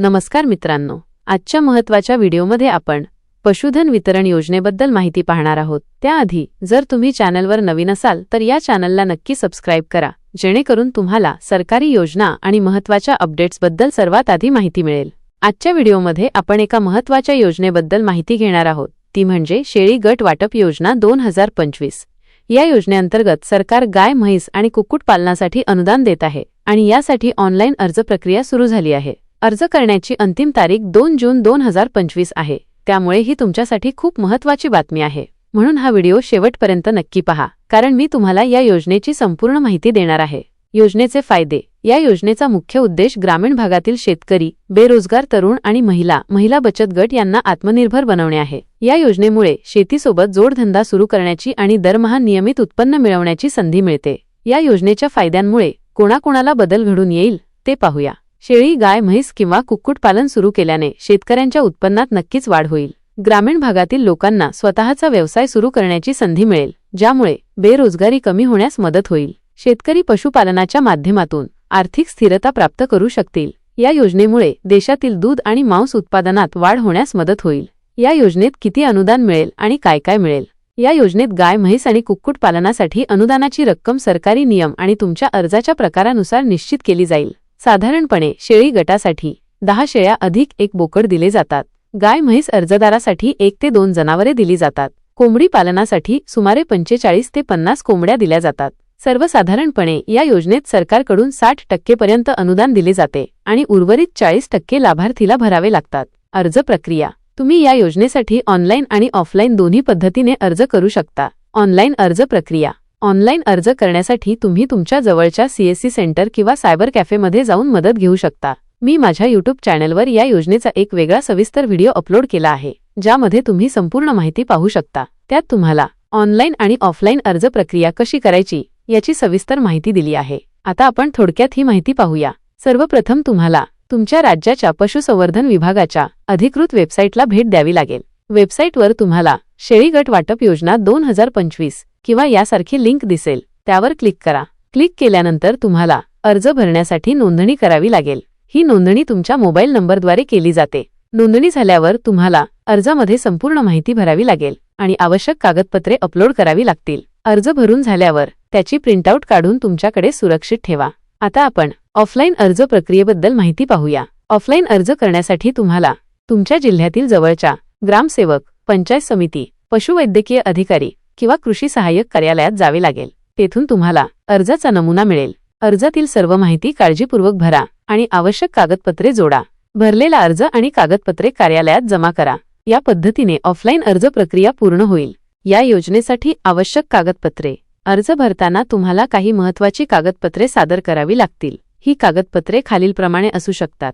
नमस्कार मित्रांनो. आजच्या महत्त्वाच्या व्हिडिओमध्ये आपण पशुधन वितरण योजनेबद्दल माहिती पाहणार आहोत. त्याआधी जर तुम्ही चॅनलवर नवीन असाल तर या चॅनलला नक्की सबस्क्राईब करा जेणेकरून तुम्हाला सरकारी योजना आणि महत्त्वाच्या अपडेट्सबद्दल सर्वात आधी माहिती मिळेल. आजच्या व्हिडिओमध्ये आपण एका महत्त्वाच्या योजनेबद्दल माहिती घेणार आहोत. ती म्हणजे शेळी गट वाटप योजना दोन हजार पंचवीस. या योजनेअंतर्गत सरकार गाय म्हैस आणि कुक्कुटपालनासाठी अनुदान देत आहे आणि यासाठी ऑनलाईन अर्ज प्रक्रिया सुरू झाली आहे. अर्ज करण्याची अंतिम तारीख दोन जून दोन हजार पंचवीस आहे. त्यामुळे ही तुमच्यासाठी खूप महत्त्वाची बातमी आहे. म्हणून हा व्हिडिओ शेवटपर्यंत नक्की पहा कारण मी तुम्हाला या योजनेची संपूर्ण माहिती देणार आहे. योजनेचे फायदे. या योजनेचा मुख्य उद्देश ग्रामीण भागातील शेतकरी बेरोजगार तरुण आणि महिला महिला बचत गट यांना आत्मनिर्भर बनवणे आहे. या योजनेमुळे शेतीसोबत जोडधंदा सुरू करण्याची आणि दरमहा नियमित उत्पन्न मिळवण्याची संधी मिळते. या योजनेच्या फायद्यांमुळे कोणाकोणाला बदल घडून येईल ते पाहूया. शेळी गाय म्हैस किंवा कुक्कुटपालन सुरू केल्याने शेतकऱ्यांच्या उत्पन्नात नक्कीच वाढ होईल. ग्रामीण भागातील लोकांना स्वतःचा व्यवसाय सुरू करण्याची संधी मिळेल ज्यामुळे बेरोजगारी कमी होण्यास मदत होईल. शेतकरी पशुपालनाच्या माध्यमातून आर्थिक स्थिरता प्राप्त करू शकतील. या योजनेमुळे देशातील दूध आणि मांस उत्पादनात वाढ होण्यास मदत होईल. या योजनेत किती अनुदान मिळेल आणि काय काय मिळेल? या योजनेत गाय म्हैस आणि कुक्कुटपालनासाठी अनुदानाची रक्कम सरकारी नियम आणि तुमच्या अर्जाच्या प्रकारानुसार निश्चित केली जाईल. साधारणपणे शेळी गटासाठी दहा शेळ्या अधिक एक बोकड दिले जातात. गाय म्हैस अर्जदारासाठी एक ते दोन जनावरे दिली जातात. कोंबडी पालनासाठी सुमारे पंचेचाळीस ते पन्नास कोंबड्या दिल्या जातात. सर्वसाधारणपणे या योजनेत सरकारकडून साठ टक्केपर्यंत अनुदान दिले जाते आणि उर्वरित चाळीस टक्के लाभार्थीला भरावे लागतात. अर्ज प्रक्रिया. तुम्ही या योजनेसाठी ऑनलाईन आणि ऑफलाईन दोन्ही पद्धतीने अर्ज करू शकता. ऑनलाईन अर्ज प्रक्रिया. ऑनलाईन अर्ज करण्यासाठी तुम्ही तुमच्या जवळच्या सीएससी सेंटर किंवा सायबर कॅफेमध्ये जाऊन मदत घेऊ शकता. मी माझ्या यूट्यूब चॅनलवर या योजनेचा एक वेगळा सविस्तर व्हिडिओ अपलोड केला आहे ज्यामध्ये तुम्ही संपूर्ण माहिती पाहू शकता. त्यात तुम्हाला ऑनलाईन आणि ऑफलाईन अर्ज प्रक्रिया कशी करायची याची सविस्तर माहिती दिली आहे. आता आपण थोडक्यात ही माहिती पाहूया. सर्वप्रथम तुम्हाला तुमच्या राज्याच्या पशुसंवर्धन विभागाच्या अधिकृत वेबसाईटला भेट द्यावी लागेल. वेबसाईटवर तुम्हाला शेळी गट वाटप योजना दोन हजार पंचवीस किंवा यासारखी लिंक दिसेल त्यावर क्लिक करा. क्लिक केल्यानंतर तुम्हाला अर्ज भरण्यासाठी नोंदणी करावी लागेल. ही नोंदणी तुमच्या मोबाईल नंबरद्वारे केली जाते. नोंदणी झाल्यावर तुम्हाला अर्जामध्ये संपूर्ण माहिती भरावी लागेल आणि आवश्यक कागदपत्रे अपलोड करावी लागतील. अर्ज भरून झाल्यावर त्याची प्रिंटआउट काढून तुमच्याकडे सुरक्षित ठेवा. आता आपण ऑफलाईन अर्ज प्रक्रियेबद्दल माहिती पाहूया. ऑफलाईन अर्ज करण्यासाठी तुम्हाला तुमच्या जिल्ह्यातील जवळच्या ग्रामसेवक पंचायत समिती पशुवैद्यकीय अधिकारी किंवा कृषी सहाय्यक कार्यालयात जावे लागेल. तेथून तुम्हाला अर्जाचा नमुना मिळेल. अर्जातील सर्व माहिती काळजीपूर्वक भरा आणि आवश्यक कागदपत्रे जोडा. भरलेला अर्ज आणि कागदपत्रे कार्यालयात जमा करा. या पद्धतीने ऑफलाईन अर्ज प्रक्रिया पूर्ण होईल. या योजनेसाठी आवश्यक कागदपत्रे. अर्ज भरताना तुम्हाला काही महत्त्वाची कागदपत्रे सादर करावी लागतील. ही कागदपत्रे खालीलप्रमाणे असू शकतात.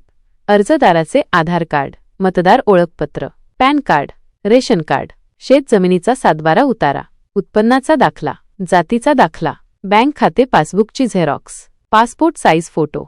अर्जदाराचे आधार कार्ड मतदार ओळखपत्र पॅन कार्ड रेशन कार्ड शेत जमिनीचा सातबारा उतारा. उत्पन्नाचा दाखला जातीचा दाखला बँक खाते पासबुकची झेरॉक्स पासपोर्ट साईज फोटो.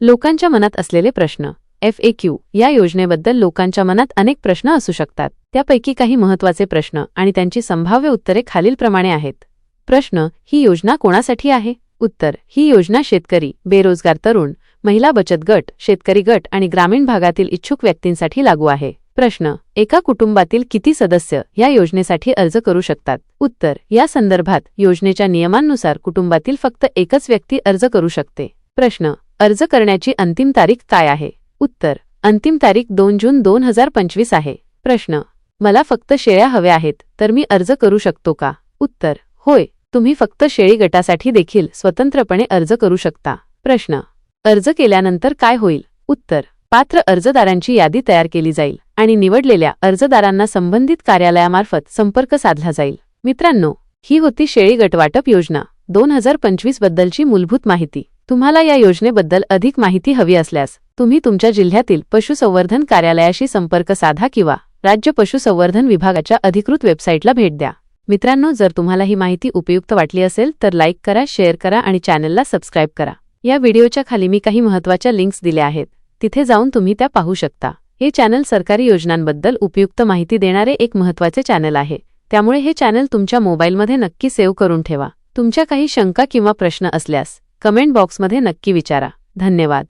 लोकांच्या मनात असलेले प्रश्न एफ ए क्यू या योजनेबद्दल लोकांच्या मनात अनेक प्रश्न असू शकतात. त्यापैकी काही महत्त्वाचे प्रश्न आणि त्यांची संभाव्य उत्तरे खालीलप्रमाणे आहेत. प्रश्न ही योजना कोणासाठी आहे? उत्तर ही योजना शेतकरी बेरोजगार तरुण महिला बचत गट शेतकरी गट आणि ग्रामीण भागातील इच्छुक व्यक्तींसाठी लागू आहे. प्रश्न एका कुटुंबातील किती सदस्य या योजनेसाठी अर्ज करू शकतात? उत्तर या संदर्भात योजनेच्या नियमांनुसार कुटुंबातील फक्त एकच व्यक्ती अर्ज करू शकते. प्रश्न अर्ज करण्याची अंतिम तारीख काय आहे? उत्तर अंतिम तारीख दोन जून दोन हजार पंचवीस आहे. प्रश्न मला फक्त शेळ्या हव्या आहेत तर मी अर्ज करू शकतो का? उत्तर होय तुम्ही फक्त शेळी गटासाठी देखील स्वतंत्रपणे अर्ज करू शकता. प्रश्न अर्ज केल्यानंतर काय होईल? उत्तर पात्र अर्जदारांची यादी तयार केली जाईल. आणि निवडलेल्या अर्जदारांना संबंधित कार्यालयामार्फत संपर्क साधला जाईल. मित्रांनो ही होती शेळी गटवाटप योजना. दोन हजार पंचवीस बद्दलची मूलभूत माहिती. तुम्हाला या योजनेबद्दल अधिक माहिती हवी असल्यास तुम्ही तुमच्या जिल्ह्यातील पशुसंवर्धन कार्यालयाशी संपर्क साधा किंवा राज्य पशुसंवर्धन विभागाच्या अधिकृत वेबसाईटला भेट द्या. मित्रांनो जर तुम्हाला ही माहिती उपयुक्त वाटली असेल तर लाईक करा शेअर करा आणि चॅनलला सबस्क्राईब करा. या व्हिडिओच्या खाली मी काही महत्त्वाच्या लिंक्स दिल्या आहेत. तिथे जाऊन तुम्ही त्या पाहू शकता. हे चॅनल सरकारी योजनांबद्दल उपयुक्त माहिती देणारे एक महत्त्वाचे चॅनल आहे. त्यामुळे हे चॅनल तुमच्या मोबाईलमध्ये नक्की सेव्ह करून ठेवा. तुमच्या काही शंका किंवा प्रश्न असल्यास कमेंट बॉक्समध्ये नक्की विचारा. धन्यवाद.